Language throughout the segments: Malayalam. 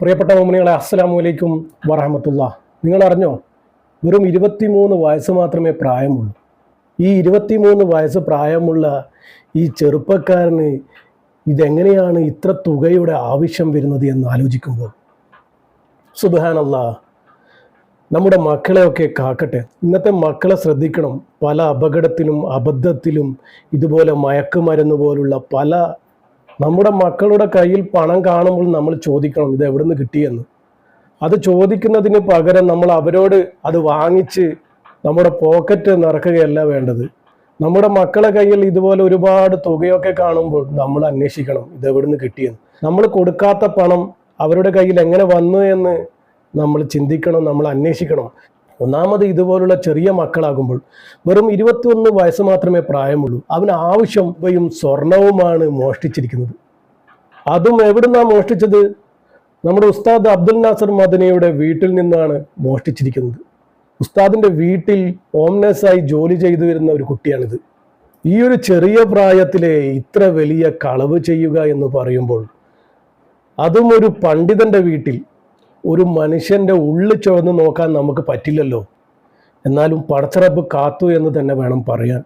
പ്രിയപ്പെട്ട മോമിനികളെ അസ്സലാമു അലൈക്കും വറഹമത്തുള്ള. നിങ്ങൾ അറിഞ്ഞോ വെറും ഇരുപത്തിമൂന്ന് വയസ്സ് മാത്രമേ പ്രായമുള്ളൂ. ഈ ഇരുപത്തിമൂന്ന് വയസ്സ് പ്രായമുള്ള ഈ ചെറുപ്പക്കാരന് ഇതെങ്ങനെയാണ് ഇത്ര തുകയുടെ ആവശ്യം വരുന്നത് എന്ന് ആലോചിക്കുമ്പോൾ സുബാനല്ല നമ്മുടെ മക്കളെയൊക്കെ കാക്കട്ടെ. ഇന്നത്തെ മക്കളെ ശ്രദ്ധിക്കണം. പല അപകടത്തിലും അബദ്ധത്തിലും ഇതുപോലെ മയക്കുമരുന്ന് പോലുള്ള പല നമ്മുടെ മക്കളുടെ കയ്യിൽ പണം കാണുമ്പോൾ നമ്മൾ ചോദിക്കണം ഇത് എവിടെ നിന്ന് കിട്ടിയെന്ന്? അത് ചോദിക്കുന്നതിന് പകരം നമ്മൾ അവരോട് അത് വാങ്ങിച്ച് നമ്മുടെ പോക്കറ്റ് നിറക്കുകയല്ല വേണ്ടത്. നമ്മുടെ മക്കളെ കയ്യിൽ ഇതുപോലെ ഒരുപാട് തുകയൊക്കെ കാണുമ്പോൾ നമ്മൾ അന്വേഷിക്കണം ഇത് എവിടെ നിന്ന് കിട്ടിയെന്ന്? നമ്മൾ കൊടുക്കാത്ത പണം അവരുടെ കയ്യിൽ എങ്ങനെ വന്നു എന്ന് നമ്മൾ ചിന്തിക്കണം നമ്മൾ അന്വേഷിക്കണം. ഒന്നാമത് ഇതുപോലുള്ള ചെറിയ മക്കളാകുമ്പോൾ വെറും ഇരുപത്തിയൊന്ന് വയസ്സ് മാത്രമേ പ്രായമുള്ളൂ. അവന് ആവശ്യം ഇവയും സ്വർണവുമാണ് മോഷ്ടിച്ചിരിക്കുന്നത്. അതും എവിടുന്നാ മോഷ്ടിച്ചത്? നമ്മുടെ ഉസ്താദ് അബ്ദുൽ നാസർ മദനിയുടെ വീട്ടിൽ നിന്നാണ് മോഷ്ടിച്ചിരിക്കുന്നത്. ഉസ്താദിന്റെ വീട്ടിൽ ഓംനസായി ജോലി ചെയ്തു വരുന്ന ഒരു കുട്ടിയാണിത്. ഈ ഒരു ചെറിയ പ്രായത്തിലെ ഇത്ര വലിയ കളവ് ചെയ്യുക എന്ന് പറയുമ്പോൾ അതും ഒരു പണ്ഡിതന്റെ വീട്ടിൽ ഒരു മനുഷ്യന്റെ ഉള്ളിൽ ചുവന്ന് നോക്കാൻ നമുക്ക് പറ്റില്ലല്ലോ. എന്നാലും പടച്ചറപ്പ് കാത്തു എന്ന് തന്നെ വേണം പറയാൻ.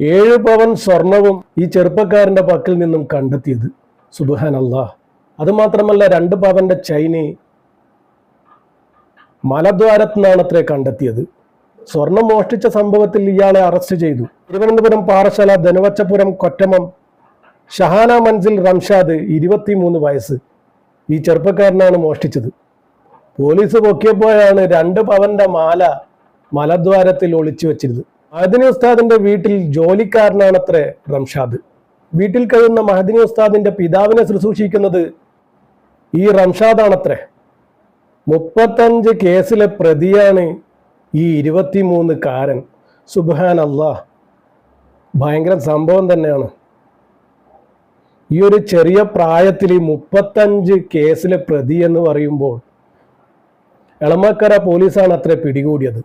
ഏഴ് പവൻ സ്വർണവും ഈ ചെറുപ്പക്കാരന്റെ പക്കൽ നിന്നും കണ്ടെത്തിയത്. സുബാൻ അള്ളാഹ് അതുമാത്രമല്ല രണ്ട് പവന്റെ ചൈനി മലദ്വാരത്ത് നിന്നാണത്രേ കണ്ടെത്തിയത്. സ്വർണം മോഷ്ടിച്ച സംഭവത്തിൽ ഇയാളെ അറസ്റ്റ് ചെയ്തു. തിരുവനന്തപുരം പാറശാല ധനുവച്ചപുരം കൊറ്റമം ഷഹാന മൻസിൽ റംഷാദ് ഇരുപത്തിമൂന്ന് വയസ്സ് ഈ ചെറുപ്പക്കാരനാണ് മോഷ്ടിച്ചത്. പോലീസ് പൊക്കിയപ്പോഴാണ് രണ്ട് പവന്റെ മാല മലദ്വാരത്തിൽ ഒളിച്ചു വെച്ചിരുന്നത്. മഹദിനി ഉസ്താദിന്റെ വീട്ടിൽ ജോലിക്കാരനാണത്രേ റംഷാദ്. വീട്ടിൽ കഴിയുന്ന മഹദിനി ഉസ്താദിന്റെ പിതാവിനെ ശുശ്രൂഷിക്കുന്നത് ഈ റംഷാദാണത്രേ. മുപ്പത്തഞ്ച് കേസിലെ പ്രതിയാണ് ഈ ഇരുപത്തിമൂന്ന് കാരൻ. സുബാൻ അള്ളാഹ് ഭയങ്കര സംഭവം തന്നെയാണ്. ഈ ഒരു ചെറിയ പ്രായത്തിൽ ഈ മുപ്പത്തഞ്ച് കേസിലെ പ്രതി എന്ന് പറയുമ്പോൾ എളമക്കര പോലീസാണ് അത്ര പിടികൂടിയത്.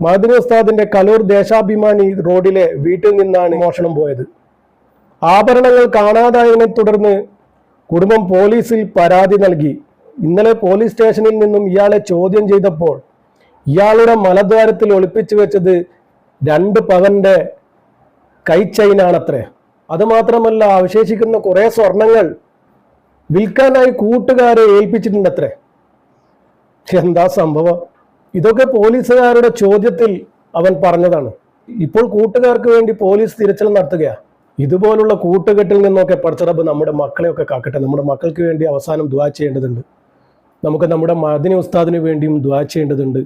മഹദിനി ഉസ്താദിന്റെ കലൂർ ദേശാഭിമാനി റോഡിലെ വീട്ടിൽ നിന്നാണ് മോഷണം പോയത്. ആഭരണങ്ങൾ കാണാതായതിനെ തുടർന്ന് കുടുംബം പോലീസിൽ പരാതി നൽകി. ഇന്നലെ പോലീസ് സ്റ്റേഷനിൽ നിന്നും ഇയാളെ ചോദ്യം ചെയ്തപ്പോൾ ഇയാളുടെ മലദ്വാരത്തിൽ ഒളിപ്പിച്ചു വെച്ചത് രണ്ട് പവന്റെ കൈച്ചൈനാണത്രേ അതുമാത്രമല്ല അവശേഷിക്കുന്ന കുറേ സ്വർണങ്ങൾ വിൽക്കാനായി കൂട്ടുകാരെ ഏൽപ്പിച്ചിട്ടുണ്ടത്രേ. എന്താ സംഭവം? ഇതൊക്കെ പോലീസുകാരുടെ ചോദ്യത്തിൽ അവൻ പറഞ്ഞതാണ്. ഇപ്പോൾ കൂട്ടുകാർക്ക് വേണ്ടി പോലീസ് തിരച്ചിൽ നടത്തുകയാണ് ഇതുപോലുള്ള കൂട്ടുകെട്ടിൽ നിന്നൊക്കെ പഠിച്ചറബ് നമ്മുടെ മക്കളെയൊക്കെ കാക്കട്ടെ. നമ്മുടെ മക്കൾക്ക് വേണ്ടി അവസാനം ദ്വാ ചെയ്യേണ്ടതുണ്ട്. നമുക്ക് നമ്മുടെ മദിനി ഉസ്താദിന് വേണ്ടിയും ദ്വാ ചെയ്യേണ്ടതുണ്ട്.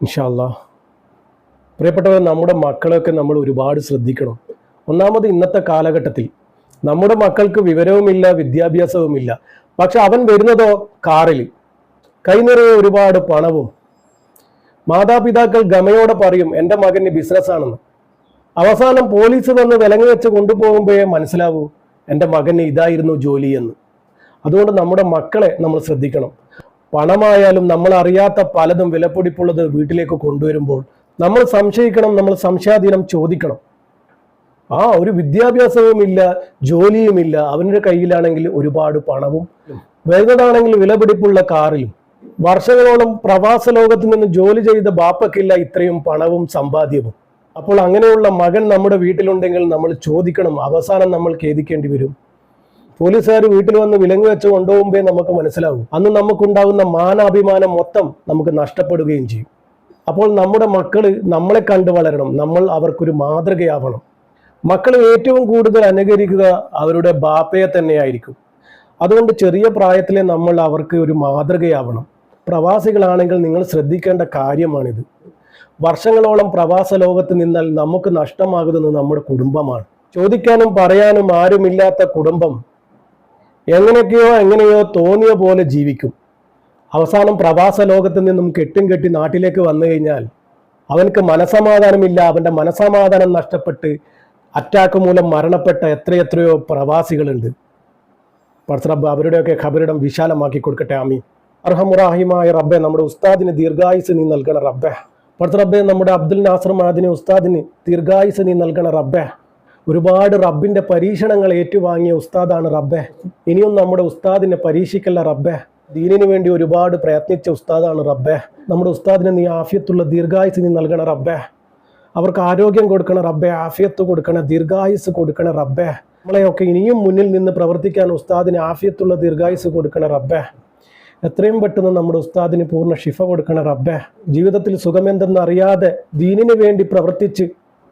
ഇൻഷാല്ലാ പ്രിയപ്പെട്ടവർ നമ്മുടെ മക്കളെയൊക്കെ നമ്മൾ ഒരുപാട് ശ്രദ്ധിക്കണം. ഒന്നാമത് ഇന്നത്തെ കാലഘട്ടത്തിൽ നമ്മുടെ മക്കൾക്ക് വിവരവുമില്ല വിദ്യാഭ്യാസവുമില്ല. പക്ഷെ അവൻ വരുന്നതോ കാറിൽ. കൈനിറയെ ഒരുപാട് പണവും. മാതാപിതാക്കൾ ഗമയോടെ പറയും എന്റെ മകന് ബിസിനസ്സാണെന്ന് അവസാനം പോലീസ് വന്ന് വിലങ്ങ് വെച്ച് കൊണ്ടുപോകുമ്പോഴേ മനസ്സിലാവൂ എന്റെ മകന് ഇതായിരുന്നു ജോലി എന്ന് അതുകൊണ്ട് നമ്മുടെ മക്കളെ നമ്മൾ ശ്രദ്ധിക്കണം. പണമായാലും നമ്മൾ അറിയാത്ത പലതും വിലപ്പൊടിപ്പുള്ളത് വീട്ടിലേക്ക് കൊണ്ടുവരുമ്പോൾ നമ്മൾ സംശയിക്കണം നമ്മൾ സംശയാധീനം ചോദിക്കണം. ആ ഒരു വിദ്യാഭ്യാസവുമില്ല ജോലിയുമില്ല. അവന്റെ കയ്യിലാണെങ്കിൽ ഒരുപാട് പണവും വരുന്നതാണെങ്കിൽ വിലപിടിപ്പുള്ള കാറിലും. വർഷങ്ങളോളം പ്രവാസ ലോകത്ത് നിന്ന് ജോലി ചെയ്ത ബാപ്പക്കില്ല ഇത്രയും പണവും സമ്പാദ്യവും. അപ്പോൾ അങ്ങനെയുള്ള മകൻ നമ്മുടെ വീട്ടിലുണ്ടെങ്കിൽ നമ്മൾ ചോദിക്കണം അവസാനം നമ്മൾ ഖേദിക്കേണ്ടി വരും. പോലീസുകാർ വീട്ടിൽ വന്ന് വിലങ്ങ് വെച്ച് കൊണ്ടുപോകുമ്പേ നമുക്ക് മനസ്സിലാവും. അന്ന് നമുക്കുണ്ടാകുന്ന മാനാഭിമാനം മൊത്തം നമുക്ക് നഷ്ടപ്പെടുകയും ചെയ്യും. അപ്പോൾ നമ്മുടെ മക്കൾ നമ്മളെ കണ്ടു വളരണം. നമ്മൾ അവർക്കൊരു മാതൃകയാവണം. മക്കൾ ഏറ്റവും കൂടുതൽ അനുകരിക്കുക അവരുടെ ബാപ്പയെ തന്നെയായിരിക്കും. അതുകൊണ്ട് ചെറിയ പ്രായത്തിലെ നമ്മൾ അവർക്ക് ഒരു മാതൃകയാവണം. പ്രവാസികളാണെങ്കിൽ നിങ്ങൾ ശ്രദ്ധിക്കേണ്ട കാര്യമാണിത്. വർഷങ്ങളോളം പ്രവാസ ലോകത്ത് നിന്നാൽ നമുക്ക് നഷ്ടമാകുന്നത് നമ്മുടെ കുടുംബമാണ്. ചോദിക്കാനും പറയാനും ആരുമില്ലാത്ത കുടുംബം എങ്ങനെയൊക്കെയോ എങ്ങനെയോ തോന്നിയ പോലെ ജീവിക്കും. അവസാനം പ്രവാസ ലോകത്ത് നിന്നും കെട്ടും കെട്ടി നാട്ടിലേക്ക് വന്നു കഴിഞ്ഞാൽ അവനക്ക് മനസമാധാനമില്ല. അവന്റെ മനസമാധാനം നഷ്ടപ്പെട്ട് അറ്റാക്ക് മൂലം മരണപ്പെട്ട എത്രയെത്രയോ പ്രവാസികളുണ്ട്. പർസറബ് അവരുടെയൊക്കെ ഖബരിടം വിശാലമാക്കി കൊടുക്കട്ടെ. ആമി അർഹമുറാഹിമായ റബ്ബെ നമ്മുടെ ഉസ്താദിന് ദീർഘായുസ് നീ നൽകണ റബ്ബെ. പർസറബെ നമ്മുടെ അബ്ദുൽ നാസർ മാദിനെ ഉസ്താദിന് ദീർഘായുസ് നീ നൽകണ റബ്ബെ. ഒരുപാട് റബ്ബിന്റെ പരീക്ഷണങ്ങൾ ഏറ്റുവാങ്ങിയ ഉസ്താദാണ് റബ്ബെ. ഇനിയും നമ്മുടെ ഉസ്താദിനെ പരീക്ഷിക്കല്ല റബ്ബെ. ദീനിന് വേണ്ടി ഒരുപാട് പ്രയത്നിച്ച ഉസ്താദാണ് റബ്ബെ. നമ്മുടെ ഉസ്താദിന് നീ ആഫിയത്തുള്ള ദീർഘായുസ് നീ നൽകണ റബ്ബെ. അവർക്ക് ആരോഗ്യം കൊടുക്കണ റബ്ബെ ആഫിയത്ത് കൊടുക്കണ ദീർഘായുസ് കൊടുക്കണ റബ്ബെ. നമ്മളെയൊക്കെ ഇനിയും മുന്നിൽ നിന്ന് പ്രവർത്തിക്കാൻ ഉസ്താദിന് ആഫിയത്തുള്ള ദീർഘായുസ് കൊടുക്കണ റബ്ബെ. എത്രയും പെട്ടെന്ന് നമ്മുടെ ഉസ്താദിന് പൂർണ ഷിഫ കൊടുക്കണ റബ്ബേ. ജീവിതത്തിൽ സുഖമെന്തെന്ന് അറിയാതെ ദീനിന് വേണ്ടി പ്രവർത്തിച്ച്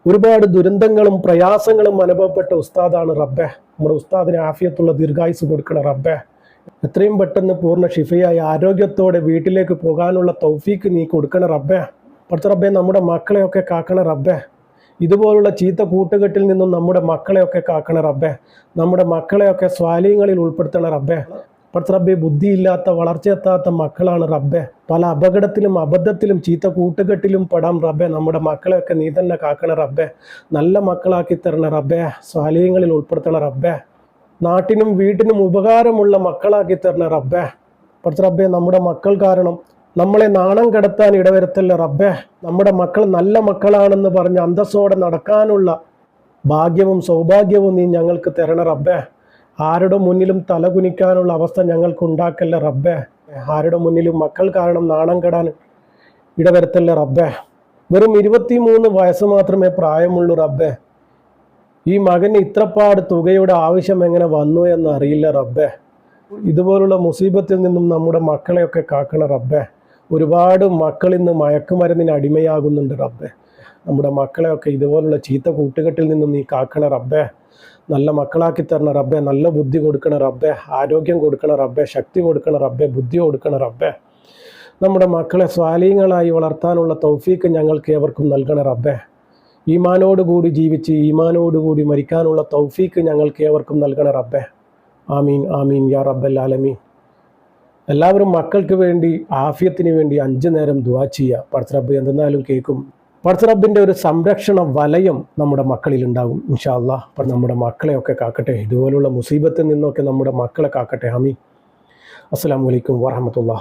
ഒരുപാട് ദുരന്തങ്ങളും പ്രയാസങ്ങളും അനുഭവപ്പെട്ട ഉസ്താദാണ് റബ്ബേ. നമ്മുടെ ഉസ്താദിന് ആഫിയത്തുള്ള ദീർഘായുസ് കൊടുക്കണ റബ്ബേ. എത്രയും പെട്ടെന്ന് പൂർണ ഷിഫയായി ആരോഗ്യത്തോടെ വീട്ടിലേക്ക് പോകാനുള്ള തൗഫീക്ക് നീ കൊടുക്കണ റബ്ബേ. പഠിച്ച റബ്ബേ നമ്മുടെ മക്കളെയൊക്കെ കാക്കണ റബ്ബേ. ഇതുപോലുള്ള ചീത്ത കൂട്ടുകെട്ടിൽ നിന്നും നമ്മുടെ മക്കളെയൊക്കെ കാക്കണ റബ്ബേ. നമ്മുടെ മക്കളെയൊക്കെ സ്വാലീങ്ങളിൽ ഉൾപ്പെടുത്തണ റബ്ബെ. പടുത്ത റബ്ബെ ബുദ്ധിയില്ലാത്ത വളർച്ചയെത്താത്ത മക്കളാണ് റബ്ബെ. പല അപകടത്തിലും അബദ്ധത്തിലും ചീത്ത കൂട്ടുകെട്ടിലും പെടാം റബ്ബെ. നമ്മുടെ മക്കളെയൊക്കെ നീ തന്നെ കാക്കണ റബ്ബെ. നല്ല മക്കളാക്കി തരണ റബ്ബെ. സ്വാലയങ്ങളിൽ ഉൾപ്പെടുത്തണ റബ്ബെ. നാട്ടിനും വീട്ടിനും ഉപകാരമുള്ള മക്കളാക്കി തരണ റബ്ബെ. പക്ഷെ റബ്ബെ നമ്മുടെ മക്കൾ കാരണം നമ്മളെ നാണം കടത്താൻ ഇടവരുത്തല്ല റബ്ബെ. നമ്മുടെ മക്കൾ നല്ല മക്കളാണെന്ന് പറഞ്ഞ് അന്തസ്സോടെ നടക്കാനുള്ള ഭാഗ്യവും സൗഭാഗ്യവും നീ ഞങ്ങൾക്ക് തരണ റബ്ബെ. ആരുടെ മുന്നിലും തലകുനിക്കാനുള്ള അവസ്ഥ ഞങ്ങൾക്ക് ഉണ്ടാക്കല്ലേ റബ്ബെ? ആരുടെ മുന്നിലും മക്കൾ കാരണം നാണം കെടാൻ ഇടവരുത്തല്ലേ റബ്ബെ? വെറും ഇരുപത്തിമൂന്ന് വയസ്സ് മാത്രമേ പ്രായമുള്ളൂ റബ്ബെ. ഈ മകന് ഇത്രപ്പാട് തുകയുടെ ആവശ്യം എങ്ങനെ വന്നു എന്ന് അറിയില്ല റബ്ബെ. ഇതുപോലുള്ള മുസീബത്തിൽ നിന്നും നമ്മുടെ മക്കളെയൊക്കെ കാക്കണ റബ്ബെ. ഒരുപാട് മക്കൾ ഇന്ന് മയക്കുമരുന്നിന് അടിമയാകുന്നുണ്ട് റബ്ബെ. നമ്മുടെ മക്കളെയൊക്കെ ഇതുപോലുള്ള ചീത്ത കൂട്ടുകെട്ടിൽ നിന്നും നീ കാക്കണ റബ്ബെ. നല്ല മക്കളാക്കി തരണ റബ്ബെ നല്ല ബുദ്ധി കൊടുക്കണ റബ്ബെ ആരോഗ്യം കൊടുക്കണ റബ്ബെ ശക്തി കൊടുക്കണ റബ്ബെ ബുദ്ധി കൊടുക്കണ റബ്ബെ. നമ്മുടെ മക്കളെ സ്വാലീങ്ങളായി വളർത്താനുള്ള തൗഫീക്ക് ഞങ്ങൾക്ക് ഏവർക്കും നൽകണ റബ്ബെ. ഈമാനോടുകൂടി ജീവിച്ച് ഈമാനോടുകൂടി മരിക്കാനുള്ള തൗഫീക്ക് ഞങ്ങൾക്ക് ഏവർക്കും നൽകണ റബ്ബെ. ആമീൻ ആമീൻ യാ റബ്ബൽ ആലമീൻ. എല്ലാവരും മക്കൾക്ക് വേണ്ടി ആഫിയത്തിന് വേണ്ടി അഞ്ചു നേരം ദുവാ ചെയ്യുക. പടത്തറബ് എന്തെന്നാലും കേൾക്കും. പടച്ചറബിന്റെ ഒരു സംരക്ഷണ വലയം നമ്മുടെ മക്കളിൽ ഉണ്ടാകും ഇൻഷാ അല്ലാ അപ്പം നമ്മുടെ മക്കളെയൊക്കെ കാക്കട്ടെ ഇതുപോലുള്ള മുസീബത്തിൽ നിന്നൊക്കെ നമ്മുടെ മക്കളെ കാക്കട്ടെ ഹമി അസ്സാം അലൈക്കും വറഹമത്തുള്ള